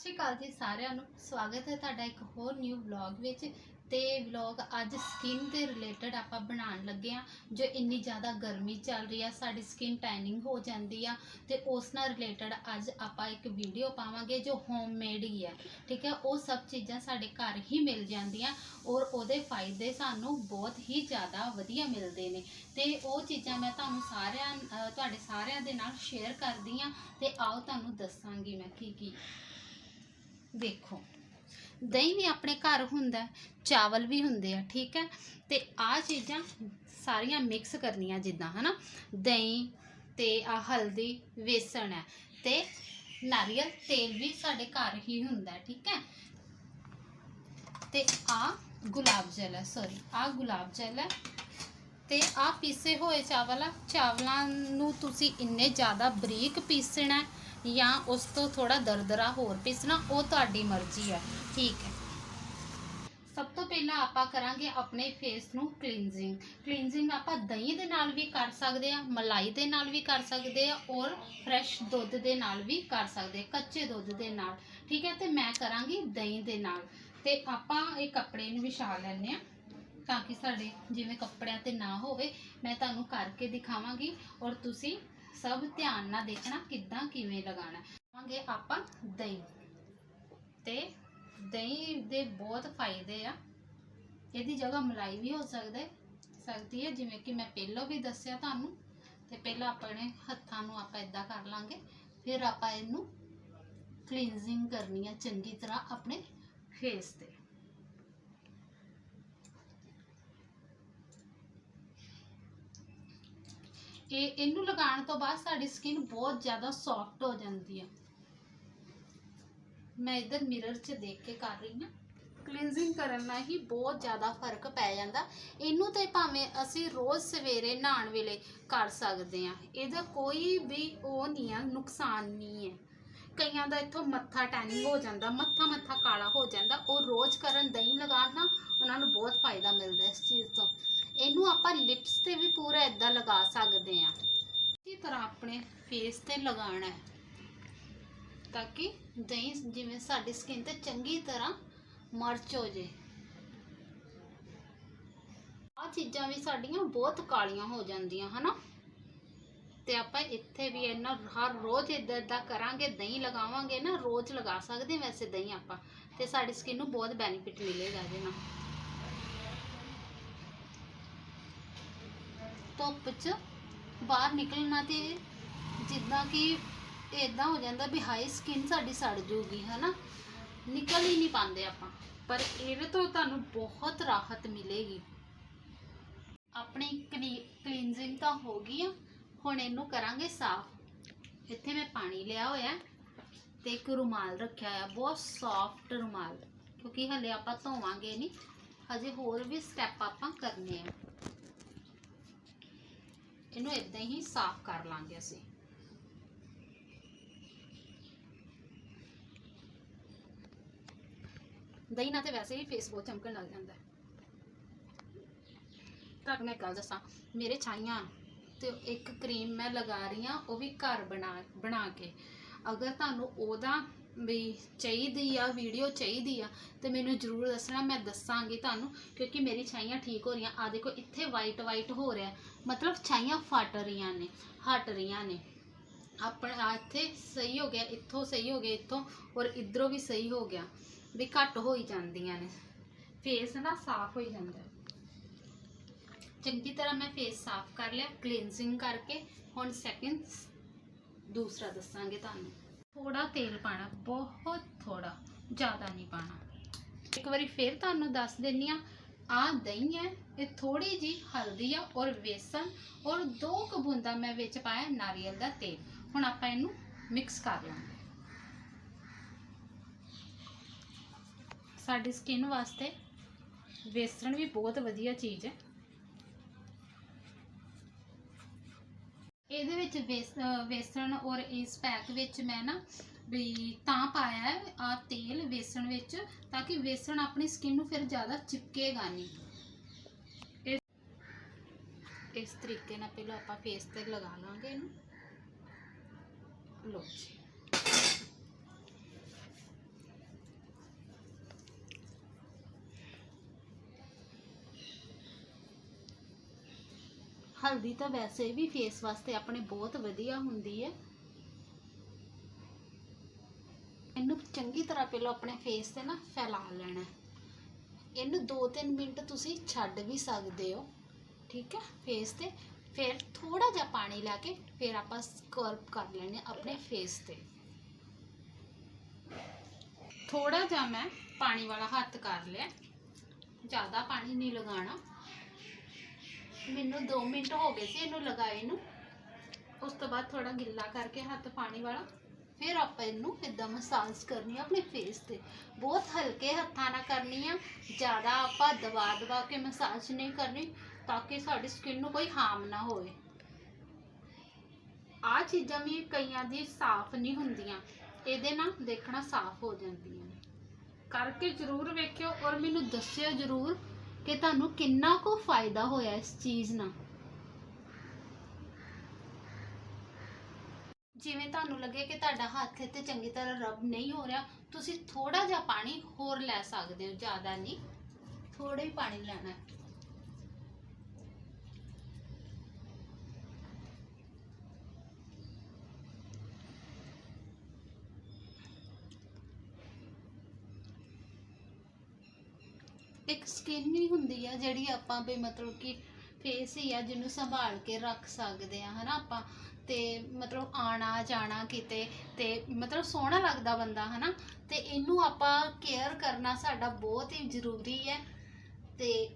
ਸ਼੍ਰੀ ਅਕਾਲ ਜੀ ਸਾਰਿਆਂ ਨੂੰ। ਸਵਾਗਤ ਹੈ ਤੁਹਾਡਾ ਇੱਕ ਹੋਰ ਨਿਊ ਵਲੌਗ ਵਿੱਚ। ਤੇ ਵਲੌਗ ਅੱਜ ਸਕਿਨ ਦੇ ਰਿਲੇਟਡ ਆਪਾਂ ਬਣਾਉਣ ਲੱਗੇ ਆ ਜੋ ਇੰਨੀ ਜ਼ਿਆਦਾ ਗਰਮੀ ਚੱਲ ਰਹੀ ਆ, ਸਾਡੀ ਸਕਿਨ ਟੈਨਿੰਗ ਹੋ ਜਾਂਦੀ ਆ। ਤੇ ਉਸ ਨਾਲ ਰਿਲੇਟਡ ਅੱਜ ਆਪਾਂ ਇੱਕ ਵੀਡੀਓ ਪਾਵਾਂਗੇ ਜੋ ਹੋਮਮੇਡ ਹੀ ਹੈ ਠੀਕ ਹੈ? ਉਹ ਸਭ ਚੀਜ਼ਾਂ ਸਾਡੇ ਘਰ ਹੀ ਮਿਲ ਜਾਂਦੀਆਂ ਔਰ ਉਹਦੇ ਫਾਇਦੇ ਸਾਨੂੰ ਬਹੁਤ ਹੀ ਜ਼ਿਆਦਾ ਵਧੀਆ ਮਿਲਦੇ ਨੇ। ਤੇ ਉਹ ਚੀਜ਼ਾਂ ਮੈਂ ਤੁਹਾਨੂੰ ਸਾਰਿਆਂ ਤੁਹਾਡੇ ਸਾਰਿਆਂ ਦੇ ਨਾਲ ਸ਼ੇਅਰ ਕਰਦੀ ਆ ਤੇ ਆਓ ਤੁਹਾਨੂੰ ਦੱਸਾਂਗੀ ਮੈਂ ਕੀ ਕੀ। ਦੇਖੋ ਦਹੀਂ ਵੀ ਆਪਣੇ ਘਰ ਹੁੰਦਾ, ਚਾਵਲ ਵੀ ਹੁੰਦੇ ਆ, ਠੀਕ ਹੈ? ਤੇ ਆ ਚੀਜ਼ਾਂ ਸਾਰੀਆਂ ਮਿਕਸ ਕਰਨੀਆਂ ਜਿੱਦਾਂ, ਹਨਾ? ਦਹੀਂ ਤੇ ਆ ਹਲਦੀ, ਵੇਸਣ ਹੈ ਤੇ ਨਾਰੀਅਲ ਤੇਲ ਵੀ ਸਾਡੇ ਘਰ ਹੀ ਹੁੰਦਾ, ਠੀਕ ਹੈ? ਤੇ ਆ ਗੁਲਾਬ ਜਲ ਹੈ ਸੌਰੀ ਆ ਗੁਲਾਬ ਜਲ ਹੈ ਤੇ ਆ ਪੀਸੇ ਹੋਏ ਚਾਵਲ ਆ। ਚਾਵਲਾਂ ਨੂੰ ਤੁਸੀਂ ਇੰਨੇ ਜ਼ਿਆਦਾ ਬਰੀਕ ਪੀਸਣਾ ਜਾਂ ਉਸ ਤੋਂ ਥੋੜਾ ਦਰਦਰਾ ਹੋਰ ਪੀਸਣਾ, ਉਹ ਤੁਹਾਡੀ ਮਰਜ਼ੀ ਹੈ। ਠੀਕ ਹੈ। ਸਭ ਤੋਂ ਪਹਿਲਾਂ ਆਪਾਂ ਕਰਾਂਗੇ ਆਪਣੇ ਫੇਸ ਨੂੰ ਕਲੀਨਜ਼ਿੰਗ ਕਲੀਨਜ਼ਿੰਗ ਆਪਾਂ ਦਹੀਂ ਦੇ ਨਾਲ ਵੀ ਕਰ ਸਕਦੇ ਆ ਮਲਾਈ ਦੇ ਨਾਲ ਵੀ ਕਰ ਸਕਦੇ ਆ ਔਰ ਫਰੈਸ਼ ਦੁੱਧ ਦੇ ਨਾਲ ਵੀ ਕਰ ਸਕਦੇ ਕੱਚੇ ਦੁੱਧ ਦੇ ਨਾਲ। ਠੀਕ ਹੈ, ਤੇ ਮੈਂ ਕਰਾਂਗੀ ਦਹੀਂ ਦੇ ਨਾਲ। ਤੇ ਆਪਾਂ ਇਹ ਕੱਪੜੇ ਨੂੰ ਵਿਛਾ ਲੈਣੇ ਆ ਤਾਂ ਕਿ ਸਾਡੇ ਜਿਵੇਂ ਕੱਪੜਿਆਂ ਤੇ ਨਾ ਹੋਵੇ, ਮੈਂ ਤੁਹਾਨੂੰ ਕਰਕੇ ਦਿਖਾਵਾਂਗੀ ਔਰ ਤੁਸੀਂ ਸਭ ਧਿਆਨ ਨਾਲ ਦੇਖਣਾ ਕਿੱਦਾਂ ਕਿਵੇਂ ਲਗਾਉਣਾ ਆਵਾਂਗੇ ਆਪਾਂ ਦਹੀਂ। ਤੇ ਦਹੀਂ ਦੇ ਬਹੁਤ ਫਾਇਦੇ ਆ। ਇਹਦੀ ਜਗ੍ਹਾ ਮਲਾਈ ਵੀ ਹੋ ਸਕਦਾ ਸਕਦੀ ਹੈ। ਜਿਵੇਂ ਕਿ ਮੈਂ ਪਹਿਲਾਂ ਵੀ ਦੱਸਿਆ ਤੁਹਾਨੂੰ, ਤੇ ਪਹਿਲਾਂ ਆਪਣੇ ਹੱਥਾਂ ਨੂੰ ਆਪਾਂ ਇਦਾਂ ਕਰ ਲਾਂਗੇ। ਫਿਰ ਆਪਾਂ ਇਹਨੂੰ ਕਲੀਨਜ਼ਿੰਗ ਕਰਨੀ ਆ ਚੰਗੀ ਤਰ੍ਹਾਂ ਆਪਣੇ ਫੇਸ ਤੇ। ਇਹ ਇਹਨੂੰ ਲਗਾਉਣ ਤੋਂ ਬਾਅਦ ਸਾਡੀ ਸਕਿਨ ਬਹੁਤ ਜ਼ਿਆਦਾ ਸੌਫਟ ਹੋ ਜਾਂਦੀ ਹੈ ਮੈਂ ਇਧਰ ਮਿਰਰ 'ਚ ਦੇਖ ਕੇ ਕਰ ਰਹੀ ਹਾਂ। ਕਲੀਨਜ਼ਿੰਗ ਕਰਨ ਨਾਲ ਹੀ ਬਹੁਤ ਜ਼ਿਆਦਾ ਫ਼ਰਕ ਪੈ ਜਾਂਦਾ। ਇਹਨੂੰ ਤੇ ਭਾਵੇਂ ਅਸੀਂ ਰੋਜ਼ ਸਵੇਰੇ ਨਹਾਉਣ ਵੇਲੇ ਕਰ ਸਕਦੇ ਹਾਂ। ਇਹਦਾ ਕੋਈ ਵੀ ਉਹ ਨਹੀਂ ਆ, ਨੁਕਸਾਨ ਨਹੀਂ ਹੈ। ਕਈਆਂ ਦਾ ਇੱਥੋਂ ਮੱਥਾ ਟੈਨਿੰਗ ਹੋ ਜਾਂਦਾ, ਮੱਥਾ ਮੱਥਾ ਕਾਲਾ ਹੋ ਜਾਂਦਾ। ਉਹ ਰੋਜ਼ ਕਰਨ ਦਹੀਂ ਲਗਾਉਣ ਨਾਲ ਉਹਨਾਂ ਨੂੰ ਬਹੁਤ ਫਾਇਦਾ ਮਿਲਦਾ ਇਸ ਚੀਜ਼ ਤੋਂ। ਇਹਨੂੰ ਆਪਾਂ ਲਿਪਸ ਤੇ ਵੀ ਪੂਰਾ ਇਦਾਂ ਲਗਾ ਸਕਦੇ ਆ ਇਸੇ ਤਰ੍ਹਾਂ ਆਪਣੇ ਫੇਸ ਤੇ ਲਗਾਉਣਾ ਹੈ। ਤਾਂ ਕਿ ਦਹੀਂ ਜਿਵੇਂ ਸਾਡੀ ਸਕਿਨ ਤੇ ਚੰਗੀ ਤਰ੍ਹਾਂ ਮਰਚ ਹੋ ਜੇ ਆ ਚੀਜ਼ਾਂ ਵੀ ਸਾਡੀਆਂ ਬਹੁਤ ਕਾਲੀਆਂ ਹੋ ਜਾਂਦੀਆਂ, ਹਨਾ? ਤੇ ਆਪਾਂ ਇੱਥੇ ਵੀ ਇਹਨਾਂ ਹਰ ਰੋਜ਼ ਇਦਾਂ ਇਦਾਂ ਕਰਾਂਗੇ, ਦਹੀਂ ਲਗਾਵਾਂਗੇ ਨਾ, ਰੋਜ਼ ਲਗਾ ਸਕਦੇ ਵੈਸੇ ਦਹੀਂ ਆਪਾਂ। ਤੇ ਸਾਡੀ ਸਕਿਨ ਨੂੰ ਬਹੁਤ ਬੈਨੀਫਿਟ ਮਿਲੇਗਾ ਇਹਦੇ ਨਾਲ। ਧੁੱਪ 'ਚ ਬਾਹਰ ਨਿਕਲਣਾ ਤੇ ਜਿੱਦਾਂ ਕਿ ਇਦਾਂ ਹੋ ਜਾਂਦਾ ਵੀ ਹਾਈ ਸਕਿਨ ਸਾਡੀ ਸੜ ਜੂਗੀ, ਹਨਾ? ਨਿਕਲ ਹੀ ਨਹੀਂ ਪਾਉਂਦੇ ਆਪਾਂ। ਪਰ ਇਹਦੇ ਤੋਂ ਤੁਹਾਨੂੰ ਬਹੁਤ ਰਾਹਤ ਮਿਲੇਗੀ। ਆਪਣੀ ਕਲੀਨਜ਼ਿੰਗ ਤਾਂ ਹੋ ਗਈ ਆ, ਹੁਣ ਇਹਨੂੰ ਕਰਾਂਗੇ ਸਾਫ਼। ਇੱਥੇ ਮੈਂ ਪਾਣੀ ਲਿਆ ਹੋਇਆ ਤੇ ਇੱਕ ਰੁਮਾਲ ਰੱਖਿਆ ਹੋਇਆ, ਬਹੁਤ ਸੌਫਟ ਰੁਮਾਲ, ਕਿਉਂਕਿ ਹਲੇ ਆਪਾਂ ਧੋਵਾਂਗੇ ਨਹੀਂ। ਹਜੇ ਹੋਰ ਵੀ ਸਟੈਪ ਆਪਾਂ ਕਰਨੇ ਆ। ਇਹਨੂੰ ਇਦਾਂ ਹੀ ਸਾਫ਼ ਕਰ ਲਾਂਗੇ ਅਸੀਂ। ਦਹੀਂ ਨਾਲ ਤੇ ਵੈਸੇ ਹੀ ਫੇਸ ਬਹੁਤ ਚਮਕਣ ਲੱਗ ਜਾਂਦਾ ਹੈ। ਤੁਹਾਨੂੰ ਮੈਂ ਇੱਕ ਗੱਲ ਦੱਸਾਂ, ਮੇਰੇ ਛਾਈਆਂ ਤੇ ਇੱਕ ਕਰੀਮ ਮੈਂ ਲਗਾ ਰਹੀ ਆ ਉਹ ਵੀ ਘਰ ਬਣਾ ਬਣਾ ਕੇ। ਅਗਰ ਤੁਹਾਨੂੰ ਉਹਦਾ ਵੀ ਚਾਹੀਦੀ ਆ ਵੀਡੀਓ ਚਾਹੀਦੀ ਆ, ਤੇ ਮੈਨੂੰ ਜਰੂਰ ਦੱਸਣਾ, ਮੈਂ ਦੱਸਾਂਗੀ ਤੁਹਾਨੂੰ, ਕਿਉਂਕਿ ਮੇਰੀ ਛਾਈਆਂ ਠੀਕ ਹੋ ਰਹੀਆਂ। ਆ ਦੇਖੋ, ਇੱਥੇ ਵਾਈਟ ਵਾਈਟ ਹੋ ਰਿਹਾ। ਮਤਲਬ ਛਾਈਆਂ ਫਟ ਰਹੀਆਂ ਨੇ, ਹਟ ਰਹੀਆਂ ਨੇ। ਆਪਣਾ ਇੱਥੇ ਸਹੀ ਹੋ ਗਿਆ, ਇੱਥੋਂ ਸਹੀ ਹੋ ਗਿਆ, ਇੱਥੋਂ, ਔਰ ਇਧਰੋਂ ਵੀ ਸਹੀ ਹੋ ਗਿਆ, ਵੀ ਘੱਟ ਹੋਈ ਜਾਂਦੀਆਂ ਨੇ। ਫੇਸ ਨਾ ਸਾਫ਼ ਹੋਈ ਜਾਂਦਾ ਚੰਗੀ ਤਰ੍ਹਾਂ ਮੈਂ ਫੇਸ ਸਾਫ਼ ਕਰ ਲਿਆ ਕਲੀਨਜ਼ਿੰਗ ਕਰਕੇ, ਹੁਣ ਸੈਕਿੰਡ ਦੂਸਰਾ ਦੱਸਾਂਗੇ ਤੁਹਾਨੂੰ। ਥੋੜਾ ਤੇਲ ਪਾਣਾ ਬਹੁਤ ਥੋੜਾ ਜ਼ਿਆਦਾ ਨਹੀਂ ਪਾਣਾ ਇੱਕ ਵਾਰੀ ਫੇਰ ਤੁਹਾਨੂੰ ਦੱਸ ਦਿੰਨੀ ਆ ਆ ਦਹੀਂ ਹੈ, ਇਹ ਥੋੜੀ ਜੀ ਹਲਦੀ ਆ ਔਰ ਵੇਸਣ ਔਰ ਦੋ ਕੁ ਬੂੰਦਾਂ ਮੈਂ ਵਿੱਚ ਪਾਇਆ ਨਾਰੀਅਲ ਦਾ ਤੇਲ। ਹੁਣ ਆਪਾਂ ਇਹਨੂੰ ਮਿਕਸ ਕਰ ਲਾਂਗੇ। ਸਾਡੀ ਸਕਿਨ ਵਾਸਤੇ ਵੇਸਣ ਵੀ ਬਹੁਤ ਵਧੀਆ ਚੀਜ਼ ਹੈ। ਇਹਦੇ ਵਿੱਚ ਵੇਸ- ਵੇਸਣ ਔਰ ਇਸ ਪੈਕ ਵਿੱਚ ਮੈਂ ਨਾ ਵੀ ਤਾਂ ਪਾਇਆ ਹੈ, ਆ ਤੇਲ ਵੇਸਣ ਵਿੱਚ, ਤਾਂ ਕਿ ਵੇਸਣ ਆਪਣੀ ਸਕਿਨ ਨੂੰ ਫਿਰ ਜ਼ਿਆਦਾ ਚਿਪਕੇਗਾ ਨਹੀਂ ਇਸ- ਇਸ ਤਰੀਕੇ ਨਾਲ ਪਹਿਲਾਂ ਆਪਾਂ ਫੇਸ ਤੇ ਲਗਾ ਲਾਂਗੇ ਇਹਨੂੰ। ਲੋ ਜੀ। ਹਲਦੀ ਤਾਂ ਵੈਸੇ ਵੀ ਫੇਸ ਵਾਸਤੇ ਆਪਣੇ ਬਹੁਤ ਵਧੀਆ ਹੁੰਦੀ ਹੈ। ਇਹਨੂੰ ਚੰਗੀ ਤਰ੍ਹਾਂ ਪਹਿਲਾਂ ਆਪਣੇ ਫੇਸ ਤੇ ਨਾ ਫੈਲਾ ਲੈਣਾ ਇਹਨੂੰ 2-3 ਮਿੰਟ ਤੁਸੀਂ ਛੱਡ ਵੀ ਸਕਦੇ ਹੋ, ਠੀਕ ਹੈ? ਫੇਸ ਤੇ ਫਿਰ ਥੋੜਾ ਜਿਹਾ ਪਾਣੀ ਲਾ ਕੇ ਫਿਰ ਆਪਾਂ ਸਕਰਬ ਕਰ ਲੈਣੇ ਆਪਣੇ ਫੇਸ ਤੇ। ਥੋੜਾ ਜਿਹਾ ਮੈਂ ਪਾਣੀ ਵਾਲਾ ਹੱਥ ਕਰ ਲਿਆ। ਜ਼ਿਆਦਾ ਪਾਣੀ ਨਹੀਂ ਲਗਾਉਣਾ। ਮੈਨੂੰ 2 ਮਿੰਟ ਹੋ ਗਏ ਸੀ ਇਹਨੂੰ ਲਗਾਏ ਨੂੰ। ਉਸ ਤੋਂ ਬਾਅਦ ਥੋੜਾ ਗਿੱਲਾ ਕਰਕੇ ਹੱਥ ਪਾਣੀ ਵਾਲਾ, ਫਿਰ ਆਪਾਂ ਇਹਨੂੰ ਇਦਾਂ ਮਸਾਜ ਕਰਨੀ ਆ ਆਪਣੇ ਫੇਸ ਤੇ। ਬਹੁਤ ਹਲਕੇ ਹੱਥਾਂ ਨਾਲ ਕਰਨੀ ਆ, ਜ਼ਿਆਦਾ ਆਪਾਂ ਦਬਾ ਦਬਾ ਕੇ ਮਸਾਜ ਨਹੀਂ ਕਰਨੀ, ਤਾਂ ਕਿ ਸਾਡੀ ਸਕਿਨ ਨੂੰ ਕੋਈ ਹਾਰਮ ਨਾ ਹੋਵੇ। ਆ ਚੀਜ਼ਾਂ ਵੀ ਕਈਆਂ ਦੀ ਸਾਫ਼ ਨਹੀਂ ਹੁੰਦੀਆਂ, ਇਹਦੇ ਨਾਲ ਦੇਖਣਾ ਸਾਫ਼ ਹੋ ਜਾਂਦੀਆਂ। ਕਰਕੇ ਜ਼ਰੂਰ ਵੇਖਿਓ ਔਰ ਮੈਨੂੰ ਦੱਸਿਓ ਜ਼ਰੂਰ ਕਿ ਤੁਹਾਨੂੰ ਕਿੰਨਾ ਕੁ ਫਾਇਦਾ ਹੋਇਆ ਇਸ ਚੀਜ਼ ਨਾਲ? ਜਿਵੇਂ ਤੁਹਾਨੂੰ ਲੱਗੇ ਕਿ ਤੁਹਾਡਾ ਹੱਥ ਇੱਥੇ ਚੰਗੀ ਤਰ੍ਹਾਂ ਰਬ ਨਹੀਂ ਹੋ ਰਿਹਾ, ਤੁਸੀਂ ਥੋੜਾ ਜਿਹਾ ਪਾਣੀ ਹੋਰ ਲੈ ਸਕਦੇ ਹੋ, ਜ਼ਿਆਦਾ ਨਹੀਂ। ਥੋੜਾ ਹੀ ਪਾਣੀ ਲੈਣਾ ਹੈ ਇੱਕ ਸਕਿਨ ਹੀ ਹੁੰਦੀ ਆ ਜਿਹੜੀ ਆਪਾਂ ਵੀ ਮਤਲਬ ਕਿ ਫੇਸ ਹੀ ਆ, ਜਿਹਨੂੰ ਸੰਭਾਲ ਕੇ ਰੱਖ ਸਕਦੇ ਆ, ਹਨਾ ਆਪਾਂ। ਤੇ ਮਤਲਬ ਆਣਾ ਜਾਣਾ ਕਿਤੇ ਤੇ ਮਤਲਬ ਸੋਹਣਾ ਲੱਗਦਾ ਬੰਦਾ, ਹਨਾ। ਤੇ ਇਹਨੂੰ ਆਪਾਂ ਕੇਅਰ ਕਰਨਾ ਸਾਡਾ ਬਹੁਤ ਹੀ ਜ਼ਰੂਰੀ ਹੈ। ਤੇ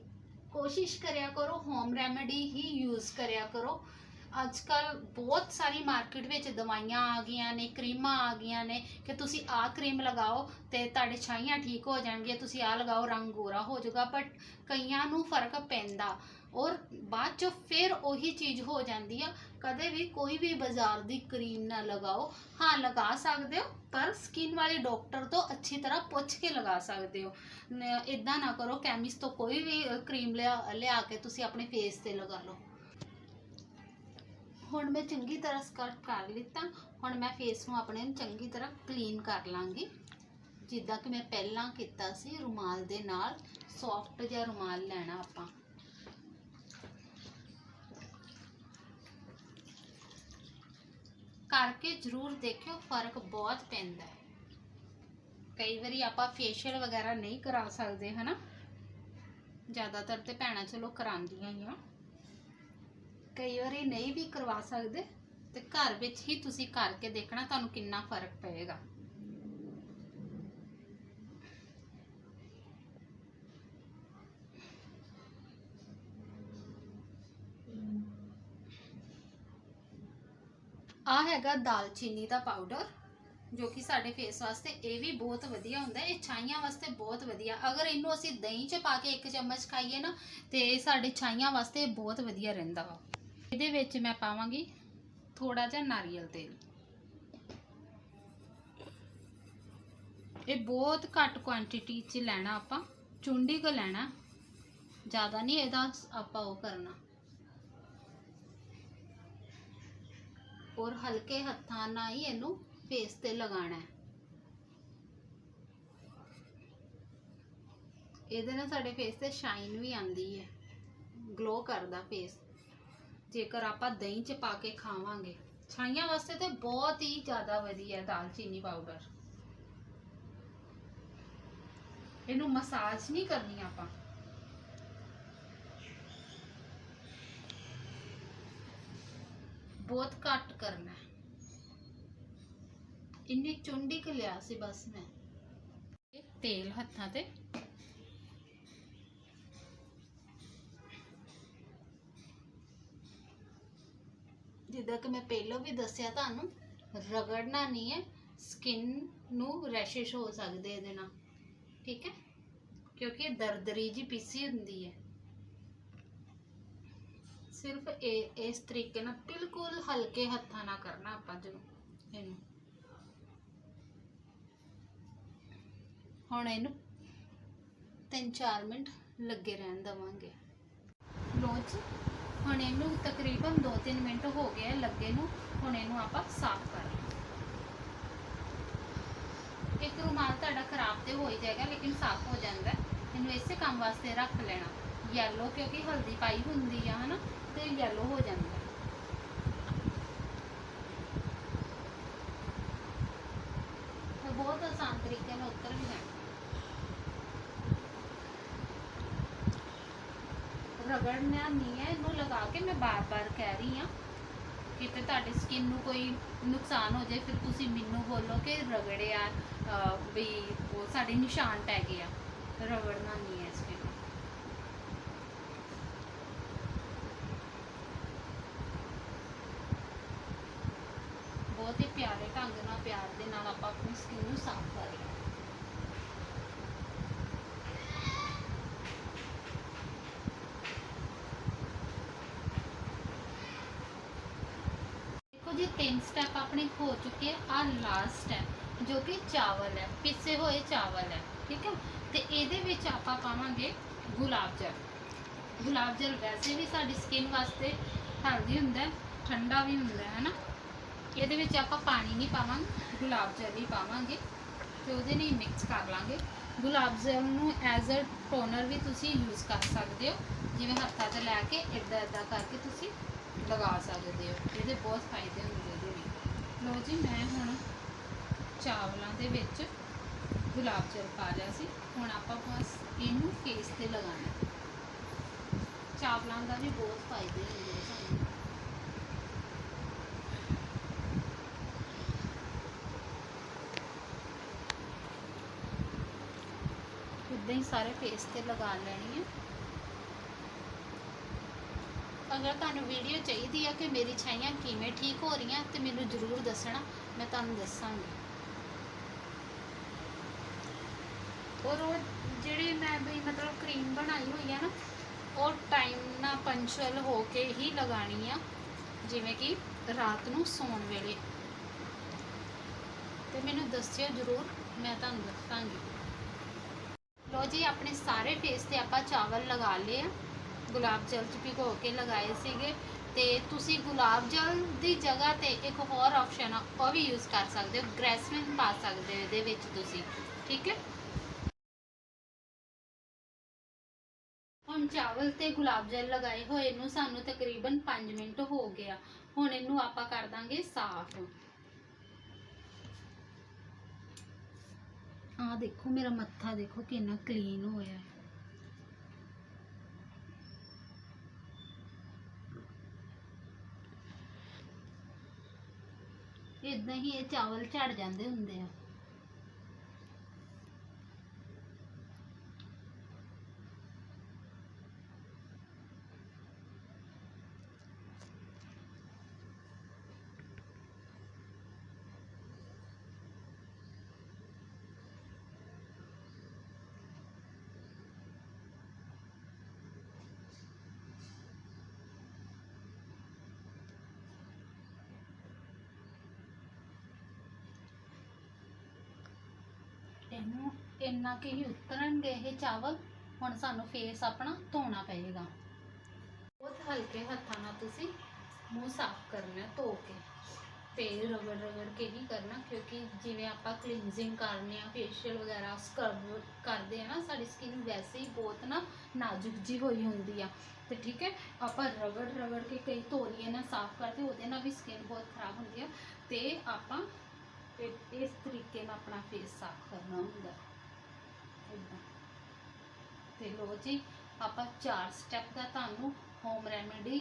ਕੋਸ਼ਿਸ਼ ਕਰਿਆ ਕਰੋ ਹੋਮ ਰੈਮੇਡੀ ਹੀ ਯੂਜ਼ ਕਰਿਆ ਕਰੋ। ਅੱਜ ਕੱਲ ਬਹੁਤ ਸਾਰੀ ਮਾਰਕੀਟ ਵਿੱਚ ਦਵਾਈਆਂ ਆ ਗਈਆਂ ਨੇ, ਕਰੀਮਾਂ ਆ ਗਈਆਂ ਨੇ ਕਿ ਤੁਸੀਂ ਆਹ ਕਰੀਮ ਲਗਾਓ ਤੇ ਤੁਹਾਡੇ ਛਾਈਆਂ ਠੀਕ ਹੋ ਜਾਣਗੀਆਂ, ਤੁਸੀਂ ਆਹ ਲਗਾਓ ਰੰਗ ਗੋਰਾ ਹੋ ਜਾਊਗਾ ਬਟ ਕਈਆਂ ਨੂੰ ਫ਼ਰਕ ਪੈਂਦਾ ਔਰ ਬਾਅਦ ਚ ਫਿਰ ਉਹੀ ਚੀਜ਼ ਹੋ ਜਾਂਦੀ ਆ, ਕਦੇ ਵੀ ਕੋਈ ਵੀ ਬਾਜ਼ਾਰ ਦੀ ਕਰੀਮ ਨਾ ਲਗਾਓ। ਹਾਂ, ਲਗਾ ਸਕਦੇ ਹੋ, ਪਰ ਸਕਿਨ ਵਾਲੇ ਡਾਕਟਰ ਤੋਂ ਅੱਛੀ ਤਰ੍ਹਾਂ ਪੁੱਛ ਕੇ ਲਗਾ ਸਕਦੇ ਹੋ। ਇਦਾਂ ਨਾ ਕਰੋ ਕੈਮਿਸਟ ਤੋਂ ਕੋਈ ਵੀ ਕਰੀਮ ਲਿਆ ਲਿਆ ਕੇ ਤੁਸੀਂ ਆਪਣੇ ਫੇਸ ਤੇ ਲਗਾ ਲਓ। ਹੁਣ ਮੈਂ ਚੰਗੀ ਤਰ੍ਹਾਂ ਸਕਰਬ ਕਰ ਲਿੱਤਾ, ਹੁਣ ਮੈਂ ਫੇਸ ਨੂੰ ਆਪਣੇ ਨੂੰ ਚੰਗੀ ਤਰ੍ਹਾਂ ਕਲੀਨ ਕਰ ਲਾਂਗੀ। ਜਿੱਦਾਂ ਕਿ ਮੈਂ ਪਹਿਲਾਂ ਕੀਤਾ ਸੀ ਰੁਮਾਲ ਦੇ ਨਾਲ ਸੌਫਟ ਜਿਹਾ ਰੁਮਾਲ ਲੈਣਾ ਆਪਾਂ। ਕਰਕੇ ਜ਼ਰੂਰ ਦੇਖਿਓ, ਫ਼ਰਕ ਬਹੁਤ ਪੈਂਦਾ ਹੈ। ਕਈ ਵਾਰੀ ਆਪਾਂ ਫੇਸ਼ੀਅਲ ਵਗੈਰਾ ਨਹੀਂ ਕਰਾ ਸਕਦੇ, ਹਨਾ? ਜ਼ਿਆਦਾਤਰ ਤੇ ਭੈਣਾਂ ਚਲੋ ਕਰਾਉਂਦੀਆਂ ਹੀ ਆ। ਕਈ ਵਾਰੀ ਨਹੀਂ ਵੀ ਕਰਵਾ ਸਕਦੇ, ਤੇ ਘਰ ਵਿੱਚ ਹੀ ਤੁਸੀਂ ਕਰਕੇ ਦੇਖਣਾ ਤੁਹਾਨੂੰ ਕਿੰਨਾ ਫ਼ਰਕ ਪਏਗਾ। ਆ ਹੈਗਾ ਦਾਲਚੀਨੀ ਦਾ ਪਾਊਡਰ, ਜੋ ਕਿ ਸਾਡੇ ਫੇਸ ਵਾਸਤੇ ਇਹ ਵੀ ਬਹੁਤ ਵਧੀਆ ਹੁੰਦਾ ਹੈ, ਇਹ ਛਾਈਆਂ ਵਾਸਤੇ ਬਹੁਤ ਵਧੀਆ। ਅਗਰ ਇਹਨੂੰ ਅਸੀਂ ਦਹੀਂ 'ਚ ਪਾ ਕੇ ਇੱਕ ਚਮਚ ਖਾਈਏ ਨਾ, ਤੇ ਸਾਡੇ ਛਾਈਆਂ ਵਾਸਤੇ ਬਹੁਤ ਵਧੀਆ ਰਹਿੰਦਾ ਵਾ। ਇਹਦੇ ਵਿੱਚ ਮੈਂ ਪਾਵਾਂਗੀ ਥੋੜਾ ਜਿਹਾ ਨਾਰੀਅਲ ਤੇਲ। ਇਹ ਬਹੁਤ ਘੱਟ ਕੁਆਂਟੀਟੀ 'ਚ ਲੈਣਾ ਆਪਾਂ ਚੁੰਡੀ ਕੋ ਲੈਣਾ, ਜ਼ਿਆਦਾ ਨਹੀਂ ਇਹਦਾ ਆਪਾਂ ਉਹ ਕਰਨਾ। ਔਰ ਹਲਕੇ ਹੱਥਾਂ ਨਾਲ ਹੀ ਇਹਨੂੰ ਫੇਸ ਤੇ ਲਗਾਉਣਾ ਹੈ। ਇਹਦੇ ਨਾਲ ਸਾਡੇ ਫੇਸ ਤੇ ਸ਼ਾਈਨ ਵੀ ਆਉਂਦੀ ਹੈ ਗਲੋ ਕਰਦਾ ਫੇਸ ਜੇਕਰ ਆਪਾਂ ਦਹੀਂ 'ਚ ਪਾ ਕੇ ਖਾਵਾਂਗੇ, ਛਾਈਆਂ ਵਾਸਤੇ ਤੇ ਬਹੁਤ ਹੀ ਜ਼ਿਆਦਾ ਵਧੀਆ ਹੈ ਦਾਲਚੀਨੀ ਪਾਊਡਰ ਇਹਨੂੰ ਮਸਾਜ ਨਹੀਂ ਕਰਨੀ ਆਪਾਂ। ਬਹੁਤ ਘੱਟ ਕਰਨਾ ਹੈ। ਇੰਨੀ ਚੁੰਡੀ ਕੁ ਲਿਆ ਸੀ ਬਸ ਮੈਂ। ਇਹ ਤੇਲ ਹੱਥਾਂ ਤੇ ਜਿੱਦਾਂ ਕਿ ਮੈਂ ਪਹਿਲਾਂ ਵੀ ਦੱਸਿਆ ਤੁਹਾਨੂੰ, ਰਗੜਨਾ ਨਹੀਂ ਹੈ ਸਕਿਨ ਨੂੰ ਰੈਸ਼ਿਸ਼ ਹੋ ਸਕਦੇ ਇਹਦੇ ਨਾਲ, ਠੀਕ ਹੈ? ਕਿਉਂਕਿ ਦਰਦਰੀ ਜੀ ਪੀਸੀ ਹੁੰਦੀ ਹੈ। ਸਿਰਫ ਇਹ, ਇਸ ਤਰੀਕੇ ਨਾਲ ਬਿਲਕੁਲ ਹਲਕੇ ਹੱਥਾਂ ਨਾਲ ਕਰਨਾ ਆਪਾਂ ਜਦੋਂ ਇਹਨੂੰ। ਹੁਣ ਇਹਨੂੰ 3-4 ਮਿੰਟ ਲੱਗੇ ਰਹਿਣ ਦਵਾਂਗੇ। ਲੋ ਜੀ ਹੁਣ ਇਹਨੂੰ ਤਕਰੀਬਨ 2-3 ਮਿੰਟ ਹੋ ਗਏ ਆ ਲੱਗੇ ਨੂੰ, ਹੁਣ ਇਹਨੂੰ ਆਪਾਂ ਸਾਫ਼ ਕਰ ਲਵਾਂਗੇ ਇੱਕ ਰੁਮਾਲ ਤੁਹਾਡਾ ਖਰਾਬ ਤੇ ਹੋ ਹੀ ਜਾਏਗਾ, ਲੇਕਿਨ ਸਾਫ਼ ਹੋ ਜਾਂਦਾ ਇਹਨੂੰ ਇਸੇ ਕੰਮ ਵਾਸਤੇ ਰੱਖ ਲੈਣਾ। ਯੈਲੋ ਕਿਉਂਕਿ ਹਲਦੀ ਪਾਈ ਹੁੰਦੀ ਆ, ਹਨਾ? ਤੇ ਯੈਲੋ ਹੋ ਜਾਂਦਾ ਤੇ ਬਹੁਤ ਆਸਾਨ ਤਰੀਕੇ ਨਾਲ ਉੱਤਰ ਵੀ ਜਾਂਦਾ ਰਗੜਨਾ ਨਹੀਂ ਹੈ ਇਹਨੂੰ ਲਗਾ ਕੇ ਮੈਂ ਬਾਰ-ਬਾਰ ਕਹਿ ਰਹੀ ਹਾਂ ਕਿਤੇ ਤੁਹਾਡੀ ਸਕਿਨ ਨੂੰ ਕੋਈ ਨੁਕਸਾਨ ਹੋ ਜਾਏ ਫਿਰ ਤੁਸੀਂ ਮੈਨੂੰ ਬੋਲੋ ਕਿ ਰਗੜਿਆ ਅਹ, ਵੀ ਉਹ ਸਾਡੇ ਨਿਸ਼ਾਨ ਪੈ ਗਏ ਆ ਰਗੜਨਾ ਨਹੀਂ ਹੈ ਸਕਿਨ ਬਹੁਤ ਹੀ ਪਿਆਰੇ ਢੰਗ ਨਾਲ ਪਿਆਰ ਦੇ ਨਾਲ ਆਪਾਂ ਆਪਣੀ ਸਕਿਨ ਨੂੰ ਸਾਫ਼ ਕਰ ਰਹੇ ਹਾਂ ਦੇਖੋ ਜੀ ਤਿੰਨ ਸਟੈਪ ਆਪਣੇ ਹੋ ਚੁੱਕੇ ਆ ਆ ਲਾਸਟ ਸਟੈਪ ਜੋ ਕਿ ਚਾਵਲ ਹੈ, ਪਿਸੇ ਹੋਏ ਚਾਵਲ ਹੈ, ਠੀਕ ਹੈ? ਤੇ ਇਹਦੇ ਵਿੱਚ ਆਪਾਂ ਪਾਵਾਂਗੇ ਗੁਲਾਬ ਜਲ। ਗੁਲਾਬ ਜਲ ਵੈਸੇ ਵੀ ਸਾਡੀ ਸਕਿਨ ਵਾਸਤੇ ਹੈਲਦੀ ਹੁੰਦਾ ਠੰਡਾ ਵੀ ਹੁੰਦਾ ਹੈ ਨਾ ਇਹਦੇ ਵਿੱਚ ਆਪਾਂ ਪਾਣੀ ਨਹੀਂ ਪਾਵਾਂਗੇ, ਗੁਲਾਬ ਜਲ ਹੀ ਪਾਵਾਂਗੇ ਤੇ ਉਹਦੇ ਨਾਲ ਮਿਕਸ ਕਰ ਲਾਂਗੇ। ਗੁਲਾਬ ਜਲ ਨੂੰ ਐਜ਼ ਅ ਟੋਨਰ ਵੀ ਤੁਸੀਂ ਯੂਜ਼ ਕਰ ਸਕਦੇ ਹੋ। ਜਿਵੇਂ ਹੱਥਾਂ ਤੇ ਲੈ ਕੇ ਇੱਦਾਂ ਇੱਦਾਂ ਕਰਕੇ ਤੁਸੀਂ ਲਗਾ ਸਕਦੇ ਹੋ। ਇਹਦੇ ਬਹੁਤ ਫਾਇਦੇ ਹੁੰਦੇ ਨੇ। ਲਓ ਜੀ, ਮੈਂ ਹੁਣ ਚਾਵਲਾਂ ਦੇ ਵਿੱਚ ਗੁਲਾਬ ਜਲ ਪਾ ਲਿਆ ਸੀ। ਹੁਣ ਆਪਾਂ ਬਸ ਇਹਨੂੰ ਫੇਸ ਤੇ ਲਗਾਉਣਾ ਚਾਵਲਾਂ ਦਾ ਵੀ ਬਹੁਤ ਫਾਇਦੇ ਹੁੰਦੇ ਆ ਸਾਨੂੰ। ਇੱਦਾਂ ਹੀ ਸਾਰੇ ਫੇਸ ਤੇ ਲਗਾ ਲੈਣੀ ਹੈ। ਅਗਰ ਤੁਹਾਨੂੰ ਵੀਡੀਓ ਚਾਹੀਦੀ ਹੈ ਕਿ ਮੇਰੀ ਛਾਈਆਂ ਕਿਵੇਂ ਠੀਕ ਹੋ ਰਹੀਆਂ, ਤੇ ਮੈਨੂੰ ਜ਼ਰੂਰ ਦੱਸਣਾ, ਮੈਂ ਤੁਹਾਨੂੰ ਦੱਸਾਂਗੀ। ਔਰ ਉਹ ਜਿਹੜੀ ਮੈਂ ਵੀ ਮਤਲਬ ਕਰੀਮ ਬਣਾਈ ਹੋਈ ਹੈ ਨਾ, ਉਹ ਟਾਈਮ ਨਾਲ ਪੰਚੁਅਲ ਹੋ ਕੇ ਹੀ ਲਗਾਣੀ ਆ, ਜਿਵੇਂ ਕਿ ਰਾਤ ਨੂੰ ਸੌਣ ਵੇਲੇ। ਤੇ ਮੈਨੂੰ ਦੱਸਿਓ ਜ਼ਰੂਰ, ਮੈਂ ਤੁਹਾਨੂੰ ਦੱਸਾਂਗੀ। ਲੋ ਜੀ, ਆਪਣੇ ਸਾਰੇ ਫੇਸ ਤੇ ਆਪਾਂ ਚਾਵਲ ਲਗਾ ਲਏ ਆ। ਗੁਲਾਬ ਜਲ ਚ ਭਿਗੋ ਕੇ ਲਗਾਏ ਸੀਗੇ ਤੇ ਤੁਸੀਂ ਗੁਲਾਬ ਜਲ ਦੀ ਜਗ੍ਹਾ ਤੇ ਇੱਕ ਹੋਰ ਆਪਸ਼ਨ ਆ, ਉਹ ਵੀ ਯੂਜ਼ ਕਰ ਸਕਦੇ ਹੋ ਗ੍ਰੈਸਮਿਨ ਪਾ ਸਕਦੇ ਹੋ ਇਹਦੇ ਵਿੱਚ ਤੁਸੀਂ, ਠੀਕ ਹੈ? ਹੁਣ ਚਾਵਲ ਤੇ ਗੁਲਾਬ ਜਲ ਲਗਾਏ ਹੋਏ ਨੂੰ ਸਾਨੂੰ ਤਕਰੀਬਨ 5 ਮਿੰਟ ਹੋ ਗਿਆ, ਹੁਣ ਇਹਨੂੰ ਆਪਾਂ ਕਰ ਦਾਂਗੇ ਸਾਫ਼। ਆ ਦੇਖੋ, ਮੇਰਾ ਮੱਥਾ ਦੇਖੋ ਕਿੰਨਾ ਕਲੀਨ ਹੋਇਆ। ਹੈ ਇਦਾਂ ਹੀ ਇਹ ਚਾਵਲ ਝੜ ਜਾਂਦੇ ਹੁੰਦੇ ਆ। ਇਹਨੂੰ ਇੰਨਾ ਕਿ ਹੀ ਉਤਰਨਗੇ ਇਹ ਚਾਵਲ, ਹੁਣ ਸਾਨੂੰ ਫੇਸ ਆਪਣਾ ਧੋਣਾ ਪਏਗਾ। ਬਹੁਤ ਹਲਕੇ ਹੱਥਾਂ ਨਾਲ ਤੁਸੀਂ ਮੂੰਹ ਸਾਫ਼ ਕਰਨਾ, ਧੋ ਕੇ। ਤੇ ਰਗੜ ਰਗੜ ਕੇ ਹੀ ਕਰਨਾ, ਕਿਉਂਕਿ ਜਿਵੇਂ ਆਪਾਂ ਕਲੀਨਜ਼ਿੰਗ ਕਰਨੇ ਆ ਫੇਸ਼ੀਅਲ ਵਗੈਰਾ ਸਕਰਬ ਕਰਦੇ ਆ ਨਾ, ਸਾਡੀ ਸਕਿਨ ਵੈਸੇ ਹੀ ਬਹੁਤ ਨਾ ਨਾਜ਼ੁਕ ਜੀ ਹੋਈ ਹੁੰਦੀ ਆ। ਤੇ ਠੀਕ ਹੈ, ਆਪਾਂ ਰਗੜ ਰਗੜ ਕੇ ਕਈ ਧੋਰੀਏ ਨਾਲ ਸਾਫ਼ ਕਰਦੇ ਉਹਦੇ ਨਾਲ ਵੀ ਸਕਿਨ ਬਹੁਤ ਖਰਾਬ ਹੁੰਦੀ ਆ। ਤੇ ਆਪਾਂ ਇਹ- ਇਸ ਤਰੀਕੇ ਨਾਲ ਆਪਣਾ ਫੇਸ ਸਾਫ਼ ਕਰਨਾ ਹੁੰਦਾ। ਇਦਾਂ ਤੇ ਲੋ ਜੀ, ਆਪਾਂ ਚਾਰ ਸਟੈਪ ਦਾ ਤੁਹਾਨੂੰ ਹੋਮ ਰੈਮੇਡੀ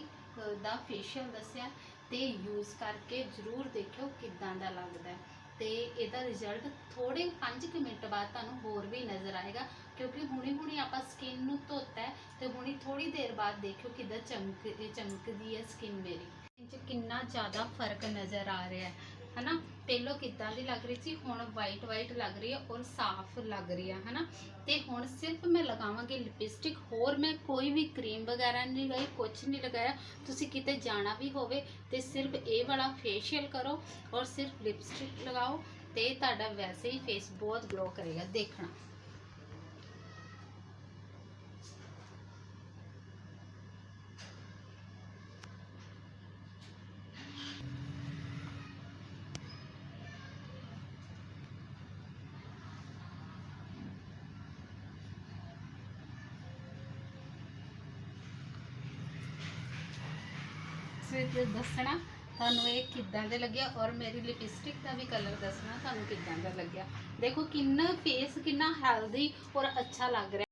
ਦਾ ਫੇਸ਼ੀਅਲ ਦੱਸਿਆ ਤੇ ਯੂਜ਼ ਕਰਕੇ ਜ਼ਰੂਰ ਦੇਖਿਓ ਕਿਦਾਂ ਦਾ ਲੱਗਦਾ ਤੇ ਇਹਦਾ ਰਿਜ਼ਲਟ ਥੋੜੇ 5 ਮਿੰਟ ਬਾਅਦ ਤੁਹਾਨੂੰ ਹੋਰ ਵੀ ਨਜ਼ਰ ਆਏਗਾ, ਕਿਉਂਕਿ ਹੁਣੇ ਹੁਣੇ ਆਪਾਂ ਸਕਿਨ ਨੂੰ ਧੋਤਾ ਹੈ ਤੇ ਹੁਣੇ ਥੋੜੀ ਦੇਰ ਬਾਅਦ ਦੇਖਿਓ ਕਿਦਾਂ ਚਮਕ, ਚਮਕਦੀ ਹੈ ਸਕਿਨ ਮੇਰੀ। ਇਹ 'ਚ ਕਿੰਨਾ ਜ਼ਿਆਦਾ ਫ਼ਰਕ ਨਜ਼ਰ ਆ ਰਿਹਾ ਹੈ। ਹਨਾ? ਪਹਿਲੋਂ ਕਿੱਦਾਂ ਦੀ ਲੱਗ ਰਹੀ ਸੀ? ਹੁਣ ਵਾਈਟ ਵਾਈਟ ਲੱਗ ਰਹੀ ਹੈ ਔਰ ਸਾਫ਼ ਲੱਗ ਰਹੀ ਹੈ, ਹਨਾ? ਤੇ ਹੁਣ ਸਿਰਫ ਮੈਂ ਲਗਾਵਾਂਗੀ ਲਿਪਸਟਿਕ ਹੋਰ ਮੈਂ ਕੋਈ ਵੀ ਕਰੀਮ ਵਗੈਰਾ ਨਹੀਂ ਲਗਾਈ ਕੁਝ ਨਹੀਂ ਲਗਾਇਆ। ਤੁਸੀਂ ਕਿਤੇ ਜਾਣਾ ਵੀ ਹੋਵੇ ਤੇ ਸਿਰਫ ਇਹ ਵਾਲਾ ਫੇਸ਼ੀਅਲ ਕਰੋ ਔਰ ਸਿਰਫ ਲਿਪਸਟਿਕ ਲਗਾਓ ਤੇ ਤੁਹਾਡਾ ਵੈਸੇ ਹੀ ਫੇਸ ਬਹੁਤ ਗਲੋ ਕਰੇਗਾ, ਦੇਖਣਾ। ਵਿੱਚ ਦੱਸਣਾ, ਤੁਹਾਨੂੰ ਇਹ ਕਿੱਦਾਂ ਦੇ ਲੱਗਿਆ ਔਰ ਮੇਰੀ ਲਿਪਸਟਿਕ ਦਾ ਵੀ ਕਲਰ ਦੱਸਣਾ, ਤੁਹਾਨੂੰ ਕਿੱਦਾਂ ਦਾ ਲੱਗਿਆ? ਦੇਖੋ ਕਿੰਨਾ ਫੇਸ ਕਿੰਨਾ ਹੈਲਦੀ ਔਰ ਅੱਛਾ ਲੱਗ ਰਿਹਾ।